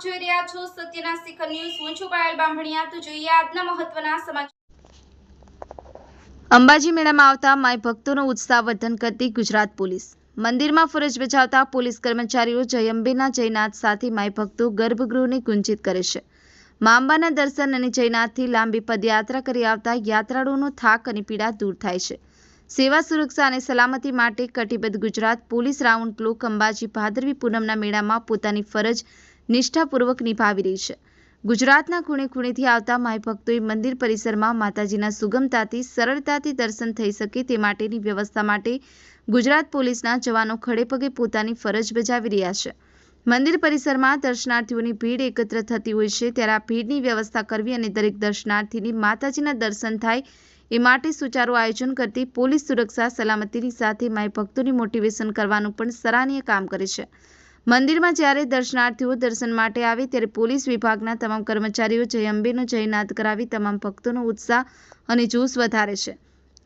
છો સત્યના શિખર ન્યૂઝ. હું છું પાયલ બામણિયા. તો જોઈએ આજના મહત્વના સમાચાર. અંબાજી મેળામાં આવતા માય ભક્તોનો ઉત્સાહ કરતી ગુજરાત પોલીસ. મંદિરમાં ફરજ બજાવતા પોલીસ કર્મચારીઓ જયંબેના જયનાથ સાથે માય ભક્તો ગર્ભગૃહને ગુંજિત કરે છે. મા દર્શન અને જયનાથથી લાંબી પદયાત્રા કરી આવતા યાત્રાળુઓનો થાક અને પીડા દૂર થાય છે. સેવા, સુરક્ષા અને સલામતી માટે કટિબદ્ધ Gujarat police round clock Ambaji ભાદરવી પૂનમના મેળામાં પોતાની ફરજ નિષ્ઠાપૂર્વક નિભાવી રહી છે. ગુજરાતના ખૂણે ખૂણેથી આવતા માય મંદિર પરિસરમાં માતાજીના સુગમતાથી સરળતાથી દર્શન થઈ શકે તે માટેની વ્યવસ્થા માટે ગુજરાત પોલીસના જવાનો ખડેપગે પોતાની ફરજ બજાવી રહ્યા છે. મંદિર પરિસરમાં દર્શનાર્થીઓની ભીડ એકત્ર થતી હોય છે, ત્યારે આ ભીડની વ્યવસ્થા કરવી અને દરેક દર્શનાર્થીની માતાજીના દર્શન થાય એ માટે સુચારું આયોજન કરતી પોલીસ સુરક્ષા સલામતીની સાથે માય ભક્તોની મોટિવેશન કરવાનું પણ સરાહનીય કામ કરે છે. મંદિરમાં જ્યારે દર્શનાર્થીઓ દર્શન માટે આવે ત્યારે પોલીસ વિભાગના તમામ કર્મચારીઓ જય અંબેનો જયનાથ કરાવી તમામ ભક્તોનો ઉત્સાહ અને જોશ વધારે છે.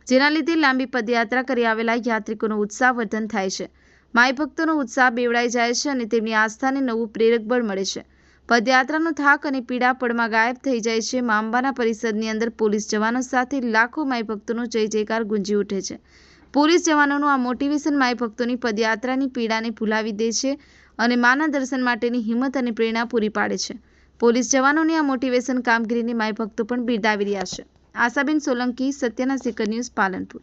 જેના લીધે લાંબી પદયાત્રા કરી આવેલા યાત્રિકોનો ઉત્સાહ વર્ધન થાય છે. માય ભક્તોનો ઉત્સાહ બેવડાઈ જાય છે અને તેમની આસ્થાને નવું પ્રેરક બળ મળે છે. પદયાત્રાનો થાક અને પીડા પડમાં ગાયબ થઈ જાય છે. માંબાના પરિષદની અંદર પોલીસ જવાનો સાથે લાખો માય ભક્તોનો જય જયકાર ગુંજી ઉઠે છે. પોલીસ જવાનોનું આ મોટિવેશન માય ભક્તોની પદયાત્રાની પીડાને ભૂલાવી દે છે અને માના દર્શન માટેની હિંમત અને પ્રેરણા પૂરી પાડે છે. પોલીસ જવાનોની આ મોટિવેશન કામગીરીને માય ભક્તો પણ બિરદાવી રહ્યા છે. આશાબેન સોલંકી, સત્યના શિખર ન્યૂઝ પાલનપુર.